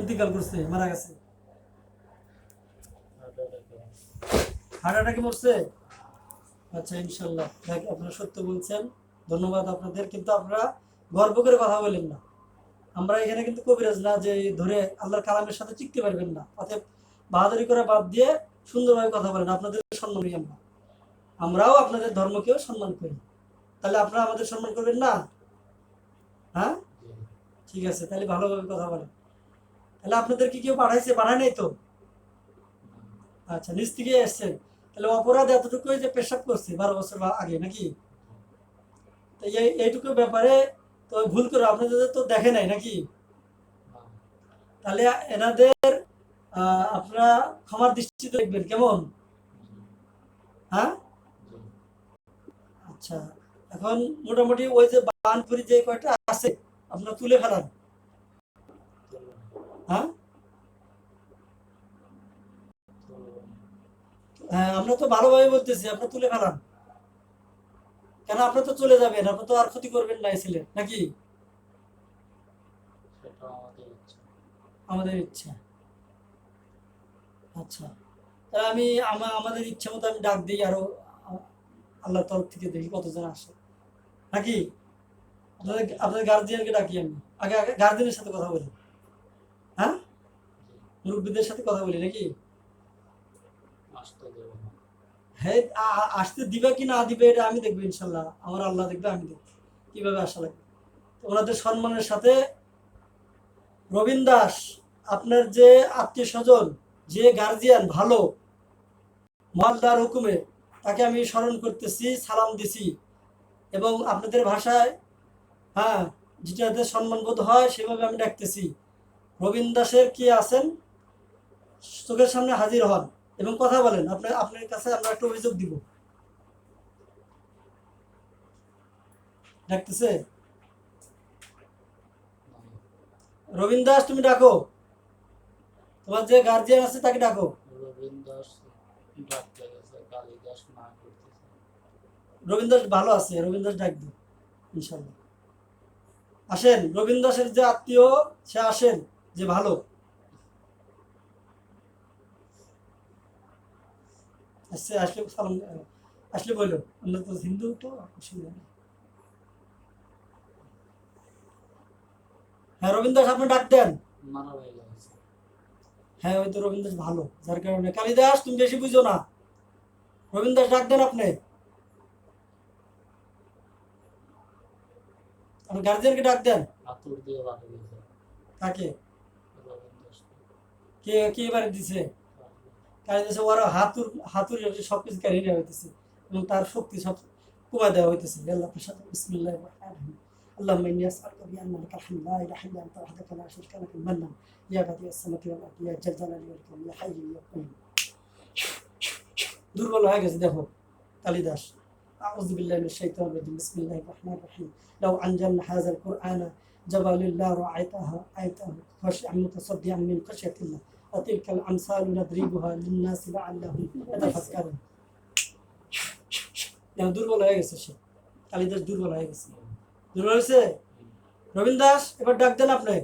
ইন্তিকাল করছে, মারা গেছে। হার্ট অ্যাটাকে মরছে? আচ্ছা ইনশাল্লাহ দেখ, আপনারা সত্য বলছেন। ধন্যবাদ আপনাদের, কিন্তু আপনারা গর্ব করে কথা বলেন না। আমরা এখানে কিন্তু কবিরাজ না, যে ধরে আল্লাহর কালামের সাথে চিকতে পারবেন না। অতএব বাহাদুরি করে বাদ দিয়ে সুন্দরভাবে কথা বলেন, আপনাদের সম্মান করি আমরা। আমরাও আপনাদের ধর্মকেও সম্মান করি। তাহলে আপনারা আমাদের সম্মান করবেন না? হ্যাঁ? ঠিক আছে, তাহলে ভালোভাবে কথা বলেন। তাহলে আপনাদের কি কেউ পাঠাইছে পাঠায় নাই তো? আচ্ছা নিচ থেকে এসছেন। তাহলে অপরাধ এতটুকুই যে পেশাব করছে, বারো বছর আগে নাকি? তো এইটুকু ব্যাপারে তো ভুল করে আপনাদের তো দেখে নাই নাকি? তাহলে এনাদের আপনারা ক্ষমার দৃষ্টিতে দেখবেন, কেমন? হ্যাঁ? আচ্ছা এখন মোটামুটি ওই যে বানপুরি যে কয়টা আছে, আপনারা তুলে ফেলান। হ্যাঁ? হ্যাঁ আমরা তো ভালোভাবে বলতেছি আপনার তুলে ফেলান। কেন? আপনি তো চলে যাবেন আপনি তো আর ক্ষতি করবেন না ছেলে নাকি? আমাদের ইচ্ছা। আচ্ছা। তাহলে আমি আমাদের ইচ্ছা মতো আমি ডাক দিই আরও আ- আল্লাহর তরফ থেকে দেখি কতজন আসে। নাকি? আপনাদের আপনাদের গার্জিয়ানকে ডাকি আমি। আগে আগে গার্জিয়ানের সাথে কথা বলি। মুরব্বীদের সাথে কথা বলি নাকি? আসতে দেবো। হ্যাঁ আসতে দিবে কি না দিবে এটা আমি দেখব ইনশাল্লাহ। আমার আল্লাহ দেখবে আমি দেখব। কীভাবে আসা লাগবে ওনাদের সম্মানের সাথে রবীন দাস আপনার যে আত্মীয় স্বজন যে গার্জিয়ান ভালো মালদার হুকুমে তাকে আমি স্মরণ করতেছি সালাম দিছি। এবং আপনাদের ভাষায় হ্যাঁ যেটাতে সম্মানবোধ হয় সেভাবে আমি ডাকতেছি। রবীন দাসের কি আছেন? চোখের সামনে হাজির হন এবং কথা বলেন। আপনার আপনার কাছে আমরা একটা অভিযোগ দিব। ডাকতেছে? রবীন দাস তুমি ডাকো। তোমার যে গার্জিয়ান আছে তাকে ডাকো। রবীন্দ্র দাস ভালো আছে রবীন দাস ডাক দিও ইনশাল্লাহ আসেন রবীন দাসের যে আত্মীয় সে আসেন যে ভালো। আসছে আসলে সালাম আসলে বলল আমরা তো হিন্দু তো অসুবিধা নেই। হ্যাঁ রবীন দাস আপনি ডাক দেন। হয়ে ওই তো রবীন দাস ভালো যার কারণে। কালিদাস তুমি বেশি বুঝো না। রবীন দাস ডাক দেন আপনি। আপনি গার্জিয়ানকে ডাক দেন। রবীন্দ্র দাস কে কে এবারে দিছে? কালিদাসে ওরা হাতুর হাতুর সব কিছু কাহিনী নেওয়া হইতেছে এবং তার শক্তি সব কমা দেওয়া হইতেছে আল্লাহ প্রসাদ বিসমিল্লাহ اللهم اني اسالك بان لك الحمد لا اله الا انت وحدك لا شريك لك المنن يا بديع السماوات والارض يا جل جلاله والاكرام يا حي يا قيوم দুর্বল হয়ে গেছে দেখো কালিদাস أعوذ بالله من الشيطان الرجيم بسم الله الرحمن الرحيم لو أنزلنا هذا القرآن جبل الله رأيتها آيته خشعا متصدعا من خشية الله وتلك الأمثال نضربها للناس لعلهم يتفكرون দেখো দুর্বল হয়ে গেছে সে কালিদাস দুর্বল হয়ে গেছে দুর্বল হয়েছে রবীন্দ্র দাস এবার ডাক দেন আপনি